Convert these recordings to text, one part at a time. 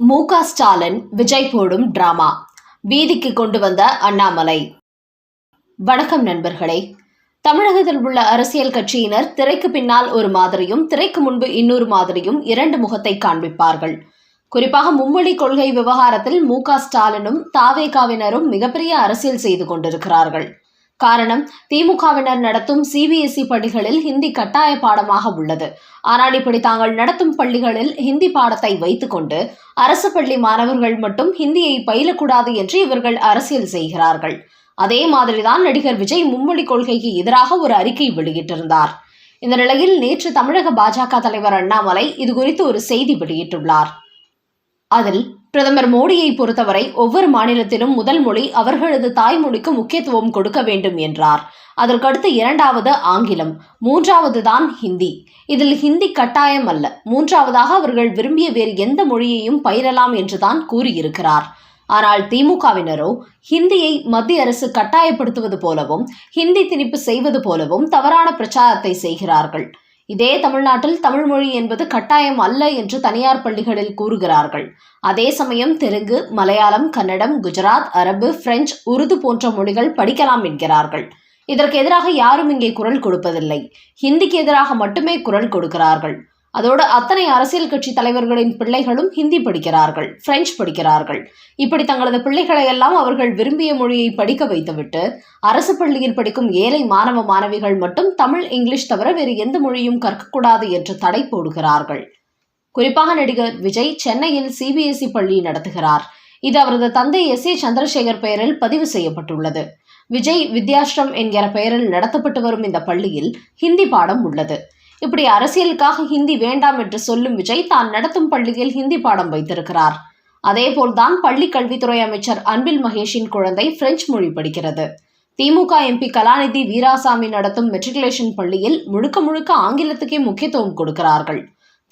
மு க ஸ்டாலின் விஜய் போடும் டிராமா. வீதிக்கு கொண்டு வந்த அண்ணாமலை. வணக்கம் நண்பர்களே. தமிழகத்தில் உள்ள அரசியல் கட்சியினர் திரைக்கு பின்னால் ஒரு மாதிரியும் திரைக்கு முன்பு இன்னொரு மாதிரியும் இரண்டு முகத்தை காண்பிப்பார்கள். குறிப்பாக மும்மொழி கொள்கை விவகாரத்தில் மு க ஸ்டாலினும் தாவேகாவினரும் மிகப்பெரிய அரசியல் செய்து கொண்டிருக்கிறார்கள். காரணம் திமுகவினர் நடத்தும் சிபிஎஸ்இ பள்ளிகளில் ஹிந்தி கட்டாய பாடமாக உள்ளது. ஆனால் இப்படி தாங்கள் நடத்தும் பள்ளிகளில் ஹிந்தி பாடத்தை வைத்துக்கொண்டு அரசு பள்ளி மாணவர்கள் மட்டும் ஹிந்தியை பயிலக்கூடாது என்று இவர்கள் அரசியல் செய்கிறார்கள். அதே மாதிரிதான் நடிகர் விஜய் மும்மொழி கொள்கைக்கு எதிராக ஒரு அறிக்கை வெளியிட்டிருந்தார். இந்த நிலையில் நேற்று தமிழக பாஜக தலைவர் அண்ணாமலை இதுகுறித்து ஒரு செய்தி வெளியிட்டுள்ளார். அதில் பிரதமர் மோடியை பொறுத்தவரை ஒவ்வொரு மாநிலத்திலும் முதல் மொழி அவர்களது தாய்மொழிக்கு முக்கியத்துவம் கொடுக்க வேண்டும் என்றார். அதற்கடுத்து இரண்டாவது ஆங்கிலம் மூன்றாவது தான் ஹிந்தி. இதில் ஹிந்தி கட்டாயம் அல்ல. மூன்றாவதாக அவர்கள் விரும்பிய வேறு எந்த மொழியையும் பயிரலாம் என்றுதான் கூறியிருக்கிறார். ஆனால் திமுகவினரோ ஹிந்தியை மத்திய அரசு கட்டாயப்படுத்துவது போலவும் ஹிந்தி திணிப்பு செய்வது போலவும் தவறான பிரச்சாரத்தை செய்கிறார்கள். இதே தமிழ்நாட்டில் தமிழ் மொழி என்பது கட்டாயம் அல்ல என்று தனியார் பள்ளிகளில் கூறுகிறார்கள். அதே சமயம் தெலுங்கு மலையாளம் கன்னடம் குஜராத் அரபு பிரெஞ்சு உருது போன்ற மொழிகள் படிக்கலாம் என்கிறார்கள். இதற்கு எதிராக யாரும் இங்கே குரல் கொடுப்பதில்லை. ஹிந்திக்கு எதிராக மட்டுமே குரல் கொடுக்கிறார்கள். அதோடு அத்தனை அரசியல் கட்சி தலைவர்களின் பிள்ளைகளும் ஹிந்தி படிக்கிறார்கள் பிரெஞ்சு படிக்கிறார்கள். இப்படி தங்களது பிள்ளைகளை எல்லாம் அவர்கள் விரும்பிய மொழியை படிக்க வைத்துவிட்டு அரசு பள்ளியில் படிக்கும் ஏழை மாணவ மாணவிகள் மட்டும் தமிழ் இங்கிலீஷ் தவிர வேறு எந்த மொழியும் கற்கக்கூடாது என்று தடை போடுகிறார்கள். குறிப்பாக நடிகர் விஜய் சென்னையில் சிபிஎஸ்இ பள்ளி நடத்துகிறார். இது அவரது தந்தை எஸ் ஏ சந்திரசேகர் பெயரில் பதிவு செய்யப்பட்டுள்ளது. விஜய் வித்யாஷ்ரம் என்கிற பெயரில் நடத்தப்பட்டு வரும் இந்த பள்ளியில் ஹிந்தி பாடம் உள்ளது. இப்படி அரசியலுக்காக ஹிந்தி வேண்டாம் என்று சொல்லும் விஜய் தான் நடத்தும் பள்ளியில் ஹிந்தி பாடம் வைத்திருக்கிறார். அதேபோல்தான் பள்ளி கல்வித்துறை அமைச்சர் அன்பில் மகேஷின் குழந்தை பிரெஞ்சு மொழி படிக்கிறது. திமுக எம்பி கலாநிதி வீராசாமி நடத்தும் மெட்ரிகுலேஷன் பள்ளியில் முழுக்க முழுக்க ஆங்கிலத்துக்கே முக்கியத்துவம் கொடுக்கிறார்கள்.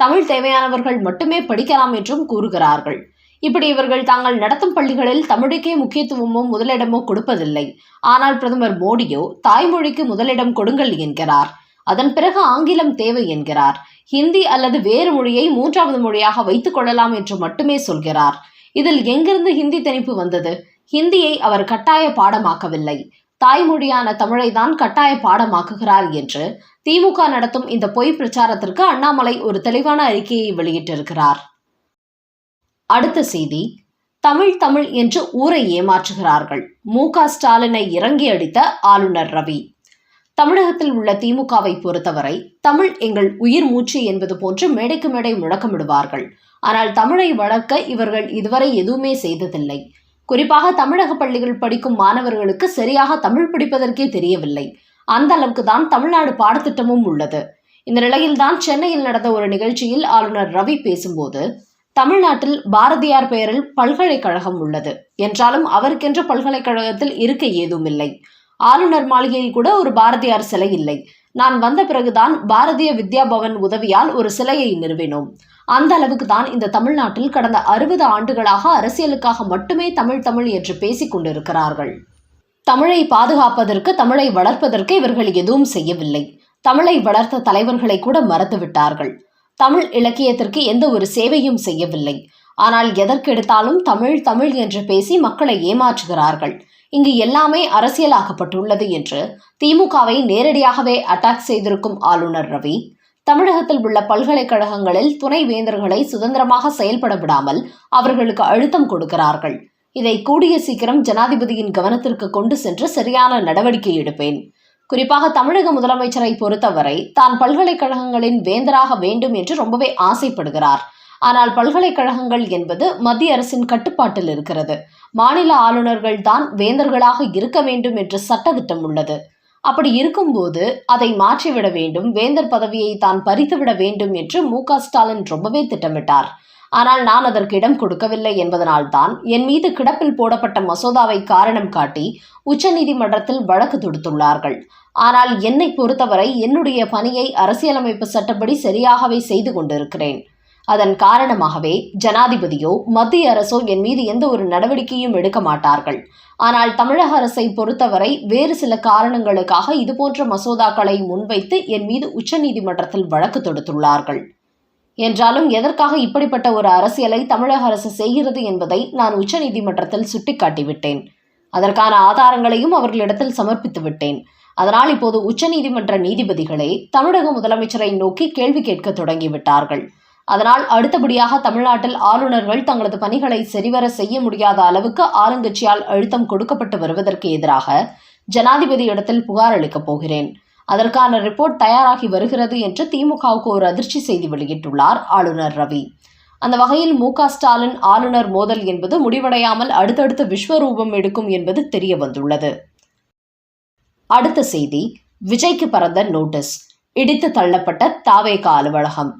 தமிழ் தேவையானவர்கள் மட்டுமே படிக்கலாம் என்றும் கூறுகிறார்கள். இப்படி இவர்கள் தாங்கள் நடத்தும் பள்ளிகளில் தமிழுக்கே முக்கியத்துவமோ முதலிடமோ கொடுப்பதில்லை. ஆனால் பிரதமர் மோடியோ தாய்மொழிக்கு முதலிடம் கொடுங்கள் என்கிறார். அதன் பிறகு ஆங்கிலம் தேவை என்கிறார். ஹிந்தி அல்லது வேறு மொழியை மூன்றாவது மொழியாக வைத்துக் கொள்ளலாம் என்று மட்டுமே சொல்கிறார். இதில் எங்கிருந்து ஹிந்தி திணிப்பு வந்தது? ஹிந்தியை அவர் கட்டாய பாடமாக்கவில்லை. தாய்மொழியான தமிழை தான் கட்டாய பாடமாக்குகிறார் என்று திமுக நடத்தும் இந்த பொய் பிரச்சாரத்திற்கு அண்ணாமலை ஒரு தெளிவான அறிக்கையை வெளியிட்டிருக்கிறார். அடுத்த செய்தி. தமிழ் தமிழ் என்று ஊரை ஏமாற்றுகிறார்கள். மு க ஸ்டாலினை இறங்கி அடித்த ஆளுநர் ரவி. தமிழகத்தில் உள்ள திமுகவை பொறுத்தவரை தமிழ் எங்கள் உயிர் மூச்சு என்பது போன்று மேடைக்கு மேடை முழக்கமிடுவார்கள். ஆனால் தமிழை வளர்க்க இவர்கள் இதுவரை எதுவுமே செய்ததில்லை. குறிப்பாக தமிழக பள்ளிகள் படிக்கும் மாணவர்களுக்கு சரியாக தமிழ் படிப்பதற்கே தெரியவில்லை. அந்த அளவுக்கு தான் தமிழ்நாடு பாடத்திட்டமும் உள்ளது. இந்த நிலையில் தான் சென்னையில் நடந்த ஒரு நிகழ்ச்சியில் ஆளுநர் ரவி பேசும்போது தமிழ்நாட்டில் பாரதியார் பெயரில் பல்கலைக்கழகம் உள்ளது. என்றாலும் அவருக்கென்ற பல்கலைக்கழகத்தில் இருக்க ஏதுமில்லை. ஆளுநர் மாளிகையில் கூட ஒரு பாரதியார் சிலை இல்லை. நான் வந்த பிறகுதான் பாரதிய வித்யா பவன் உதவியால் ஒரு சிலையை நிறுவினோம். அந்த அளவுக்கு தான் இந்த தமிழ்நாட்டில் கடந்த அறுபது ஆண்டுகளாக அரசியலுக்காக மட்டுமே தமிழ் தமிழ் என்று பேசிக் கொண்டிருக்கிறார்கள். தமிழை பாதுகாப்பதற்கு தமிழை வளர்ப்பதற்கு இவர்கள் எதுவும் செய்யவில்லை. தமிழை வளர்த்த தலைவர்களை கூட மறந்துவிட்டார்கள் தமிழ் இலக்கியத்திற்கு எந்த ஒரு சேவையும் செய்யவில்லை. ஆனால் எதற்கெடுத்தாலும் தமிழ் தமிழ் என்று பேசி மக்களை ஏமாற்றுகிறார்கள். இங்கு எல்லாமே அரசியலாக்கப்பட்டுள்ளது என்று திமுகவை நேரடியாகவே அட்டாக் செய்திருக்கும் ஆளுநர் ரவி தமிழகத்தில் உள்ள பல்கலைக்கழகங்களில் துணை வேந்தர்களை சுதந்திரமாக செயல்பட விடாமல் அவர்களுக்கு அழுத்தம் கொடுக்கிறார்கள். இதை கூடிய சீக்கிரம் ஜனாதிபதியின் கவனத்திற்கு கொண்டு சென்று சரியான நடவடிக்கை எடுப்பேன். குறிப்பாக தமிழக முதலமைச்சரை பொறுத்தவரை தான் பல்கலைக்கழகங்களின் வேந்தராக வேண்டும் என்று ரொம்பவே ஆசைப்படுகிறார். ஆனால் பல்கலைக்கழகங்கள் என்பது மத்திய அரசின் கட்டுப்பாட்டில் இருக்கிறது. மாநில ஆளுநர்கள் தான் வேந்தர்களாக இருக்க வேண்டும் என்று சட்டத்திட்டம் உள்ளது. அப்படி இருக்கும்போது அதை மாற்றிவிட வேண்டும் வேந்தர் பதவியை தான் பறித்துவிட வேண்டும் என்று மு. ஸ்டாலின் ரொம்பவே திட்டமிட்டார். ஆனால் நான் அதற்கு இடம் கொடுக்கவில்லை என்பதனால்தான் என் மீது கிடப்பில் போடப்பட்ட மசோதாவை காரணம் காட்டி உச்சநீதிமன்றத்தில் வழக்கு தொடுத்துள்ளார்கள். ஆனால் என்னை பொறுத்தவரை என்னுடைய பணியை அரசியலமைப்பு சட்டப்படி சரியாகவே செய்து கொண்டிருக்கிறேன். அதன் காரணமாகவே ஜனாதிபதியோ மத்திய அரசோ என் மீது எந்த ஒரு நடவடிக்கையும் எடுக்க மாட்டார்கள். ஆனால் தமிழக அரசை பொறுத்தவரை வேறு சில காரணங்களுக்காக இதுபோன்ற மசோதாக்களை முன்வைத்து என் மீது உச்சநீதிமன்றத்தில் வழக்கு தொடுத்துள்ளார்கள். என்றாலும் எதற்காக இப்படிப்பட்ட ஒரு அரசியலை தமிழக அரசு செய்கிறது என்பதை நான் உச்சநீதிமன்றத்தில் சுட்டிக்காட்டிவிட்டேன். அதற்கான ஆதாரங்களையும் அவர்களிடத்தில் சமர்ப்பித்து விட்டேன். அதனால் இப்போது உச்சநீதிமன்ற நீதிபதிகளே தமிழக முதலமைச்சரை நோக்கி கேள்வி கேட்க தொடங்கிவிட்டார்கள். அதனால் அடுத்தபடியாக தமிழ்நாட்டில் ஆளுநர்கள் தங்களது பணிகளை சரிவர செய்ய முடியாத அளவுக்கு ஆளுங்கட்சியால் அழுத்தம் கொடுக்கப்பட்டு வருவதற்கு எதிராக ஜனாதிபதி இடத்தில் புகார் அளிக்கப் போகிறேன். அதற்கான ரிப்போர்ட் தயாராகி வருகிறது என்று திமுகவுக்கு ஒரு அதிர்ச்சி செய்தி வெளியிட்டுள்ளார் ஆளுநர் ரவி. அந்த வகையில் மு ஸ்டாலின் ஆளுநர் மோதல் என்பது முடிவடையாமல் அடுத்தடுத்து விஸ்வரூபம் எடுக்கும் என்பது தெரிய வந்துள்ளது. அடுத்த செய்தி விஜய்க்கு பறந்த நோட்டீஸ் இடித்து தள்ளப்பட்ட தாவேகா அலுவலகம்.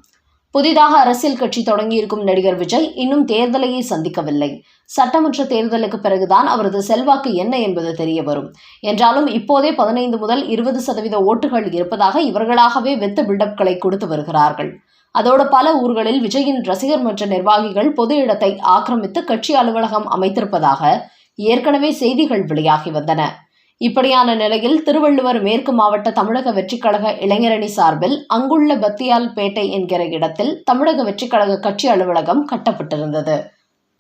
புதிதாக அரசியல் கட்சி தொடங்கியிருக்கும் நடிகர் விஜய் இன்னும் தேர்தலையே சந்திக்கவில்லை. சட்டமன்ற தேர்தலுக்கு பிறகுதான் அவரது செல்வாக்கு என்ன என்பது தெரிய வரும் என்றாலும் இப்போதே பதினைந்து முதல் இருபது சதவீத ஓட்டுகள் இருப்பதாக இவர்களாகவே வெத்து பில்டப்களை கொடுத்து வருகிறார்கள். அதோடு பல ஊர்களில் விஜயின் ரசிகர் மன்ற நிர்வாகிகள் பொது இடத்தை ஆக்கிரமித்து கட்சி அலுவலகம் அமைத்திருப்பதாக ஏற்கனவே செய்திகள் வெளியாகி வந்தன. இப்படியான நிலையில் திருவள்ளுவர் மேற்கு மாவட்ட தமிழக வெற்றிக்கழக இளைஞரணி சார்பில் அங்குள்ள பத்தியால் பேட்டை என்கிற இடத்தில் தமிழக வெற்றிக்கழக கட்சி அலுவலகம் கட்டப்பட்டிருந்தது.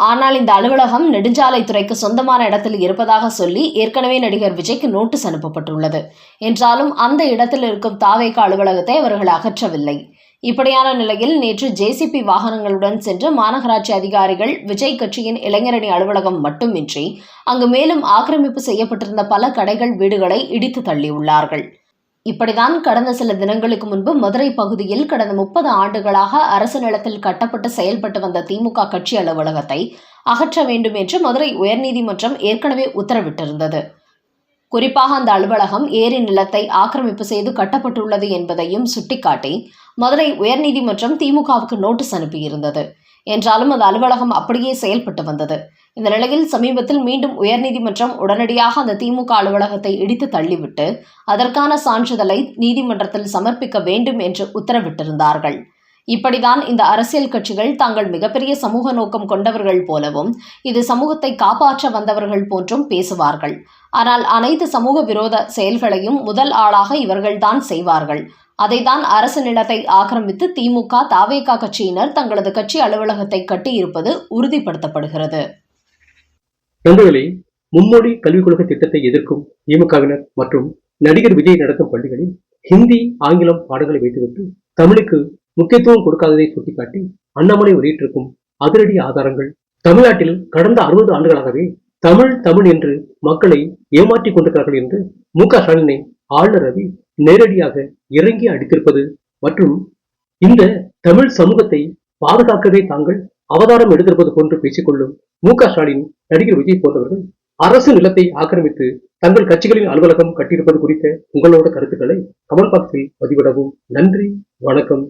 ஆனால் இந்த அலுவலகம் நெடுஞ்சாலைத்துறைக்கு சொந்தமான இடத்தில் இருப்பதாக சொல்லி ஏற்கனவே நடிகர் விஜய்க்கு நோட்டீஸ் அனுப்பப்பட்டுள்ளது. என்றாலும் அந்த இடத்தில் இருக்கும் தாவேக அலுவலகத்தை அவர்கள் அகற்றவில்லை. இப்படியான நிலையில் நேற்று ஜேசிபி வாகனங்களுடன் சென்று மாநகராட்சி அதிகாரிகள் விஜய் கட்சியின் இளைஞரணி அலுவலகம் மட்டுமின்றி அங்கு மேலும் ஆக்கிரமிப்பு செய்யப்பட்டிருந்த பல கடைகள் வீடுகளை இடித்து தள்ளியுள்ளார்கள். இப்படிதான் கடந்த சில தினங்களுக்கு முன்பு மதுரை பகுதியில் கடந்த முப்பது ஆண்டுகளாக அரசு நிலத்தில் கட்டப்பட்டு செயல்பட்டு வந்த திமுக கட்சி அலுவலகத்தை அகற்ற வேண்டும் என்று மதுரை உயர்நீதிமன்றம் ஏற்கனவே உத்தரவிட்டிருந்தது. குறிப்பாக அந்த அலுவலகம் ஏரி நிலத்தை ஆக்கிரமிப்பு செய்து கட்டப்பட்டுள்ளது என்பதையும் சுட்டிக்காட்டி மதுரை உயர்நீதிமன்றம் திமுகவுக்கு நோட்டீஸ் அனுப்பியிருந்தது. என்றாலும் அந்த அலுவலகம் அப்படியே செயல்பட்டு வந்தது. இந்த நிலையில் சமீபத்தில் மீண்டும் உயர்நீதிமன்றம் உடனடியாக அந்த திமுக அலுவலகத்தை இடித்து தள்ளிவிட்டு அதற்கான சான்றிதழை நீதிமன்றத்தில் சமர்ப்பிக்க வேண்டும் என்று உத்தரவிட்டிருந்தார்கள். இப்படிதான் இந்த அரசியல் கட்சிகள் தாங்கள் மிகப்பெரிய சமூக நோக்கம் கொண்டவர்கள் போலவும் இது சமூகத்தை காப்பாற்ற வந்தவர்கள் போன்றும் பேசுவார்கள். ஆனால் அனைத்து சமூக விரோத செயல்களையும் முதல் ஆளாக இவர்கள்தான் செய்வார்கள். அதைதான் அரசு நிலத்தை ஆக்கிரமித்து திமுக தாவேகா கட்சியினர் தங்களது கட்சி அலுவலகத்தை கட்டியிருப்பது உறுதிப்படுத்தப்படுகிறது. நண்பர்களே மும்மொழி கல்விக் கொள்கை திட்டத்தை எதிர்க்கும் திமுகவினர் மற்றும் நடிகர் விஜய் நடத்தும் பள்ளிகளில் ஹிந்தி ஆங்கிலம் பாடங்களை வைத்துவிட்டு தமிழுக்கு முக்கியத்துவம் கொடுக்காததை சுட்டிக்காட்டி அண்ணாமலை வெளியிட்டிருக்கும் அதிரடி ஆதாரங்கள் தமிழ்நாட்டில் கடந்த அறுபது ஆண்டுகளாகவே தமிழ் தமிழ் என்று மக்களை ஏமாற்றிக் கொண்டிருக்கிறார்கள் என்று மு க ஸ்டாலினை ஆளுநர் ரவி நேரடியாக இறங்கி அடித்திருப்பது மற்றும் இந்த தமிழ் சமூகத்தை பாதுகாக்கவே தாங்கள் அவதாரம் எடுத்திருப்பது போன்று பேசிக்கொள்ளும் மு க ஸ்டாலின் நடிகர் விஜய் போன்றவர்கள் அரசு நிலத்தை ஆக்கிரமித்து தங்கள் கட்சிகளின் அலுவலகம் கட்டியிருப்பது குறித்த உங்களோட கருத்துக்களை கமெண்ட் பாக்ஸில் பதிவிடவும். நன்றி வணக்கம்.